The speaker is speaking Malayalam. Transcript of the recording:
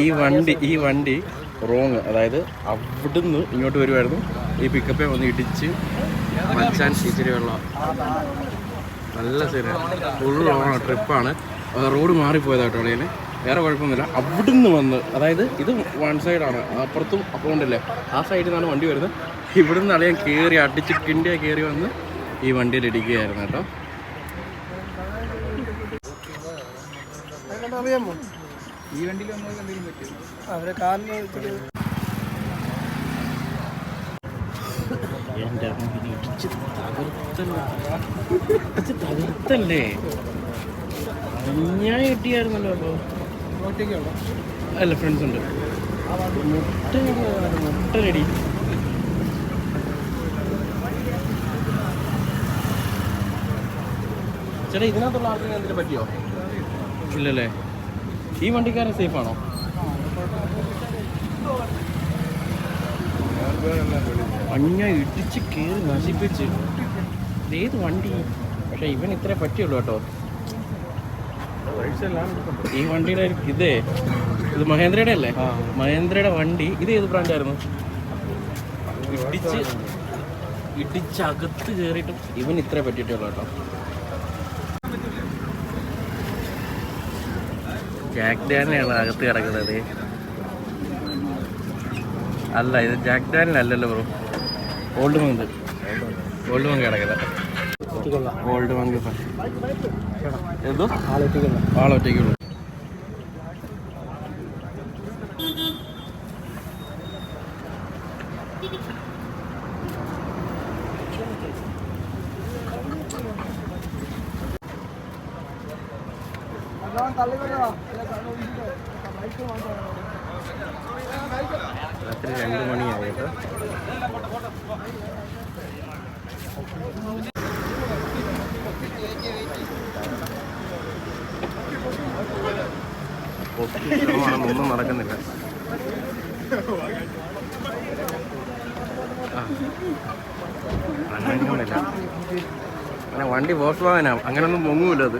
ഈ വണ്ടി ഈ വണ്ടി റോങ് അതായത് അവിടുന്ന് ഇങ്ങോട്ട് വരുമായിരുന്നു ഈ പിക്കപ്പേ വന്ന് ഇടിച്ച് മച്ചാൻ ഇച്ചിരി വെള്ളം. നല്ല സീനാണ് ഫുൾ റോങ് ട്രിപ്പാണ് റോഡ് മാറിപ്പോയതാട്ടോ അളിയന്. വേറെ കുഴപ്പമൊന്നുമില്ല. അവിടുന്ന് വന്ന് അതായത് ഇത് വൺ സൈഡാണ് അപ്പുറത്തും അപ്പുറമുണ്ടല്ലേ ആ സൈഡിൽ നിന്നാണ് വണ്ടി വരുന്നത്. ഇവിടുന്ന് അളിയൻ കയറി അടിച്ച് കിണ്ടിയ കയറി വന്ന് ഈ വണ്ടിയിൽ ഇടിക്കുകയായിരുന്നു കേട്ടോ. അവരെ കാലിന് എന്റെ അമ്മ ഇടിച്ച് തകർത്തല്ല തകർത്തല്ലേ അല്ല ഫ്രണ്ട്സ് ഉണ്ട് മുട്ട റെഡി ചേട്ടാ ഇതിനകത്തുള്ള ആൾക്കാർക്ക് എന്തിനു പറ്റിയോ? ഇല്ലല്ലേ? ഈ വണ്ടിക്കാരൻ സേഫ് ആണോ? അഞ്ഞ ഇടിച്ച് കയറി നശിപ്പിച്ച്. ഏത് വണ്ടി. പക്ഷെ ഇവൻ ഇത്രേ പറ്റിയുള്ളൂ കേട്ടോ. ഈ വണ്ടിയുടെ ഇതേ. ഇത് മഹേന്ദ്രയുടെ അല്ലേ? മഹേന്ദ്രയുടെ വണ്ടി. ഇത് ഏത് ബ്രാൻഡായിരുന്നു? ഇടിച്ച് ഇടിച്ചകത്ത് കയറിയിട്ടും ഇവൻ ഇത്രേ പറ്റിയിട്ടുള്ളൂ കേട്ടോ. ജാക്ക് ഡാനിലാണ് അകത്ത് കിടക്കുന്നത്. അല്ല ഇത് Jack ഡാനിലല്ലല്ലോ bro Old Monk Old Monk കിടക്കുന്നത്. ഓൾഡ് മങ്ക് എന്തോ? ആളൊറ്റയ്ക്കുള്ളൂ രാത്രി രണ്ട് മണിയായി കേട്ടോ. ഒന്നും നടക്കുന്നില്ല. അങ്ങനെ വണ്ടി ബോസ് വാങ്ങനാ അങ്ങനൊന്നും പൊങ്ങൂല അത്.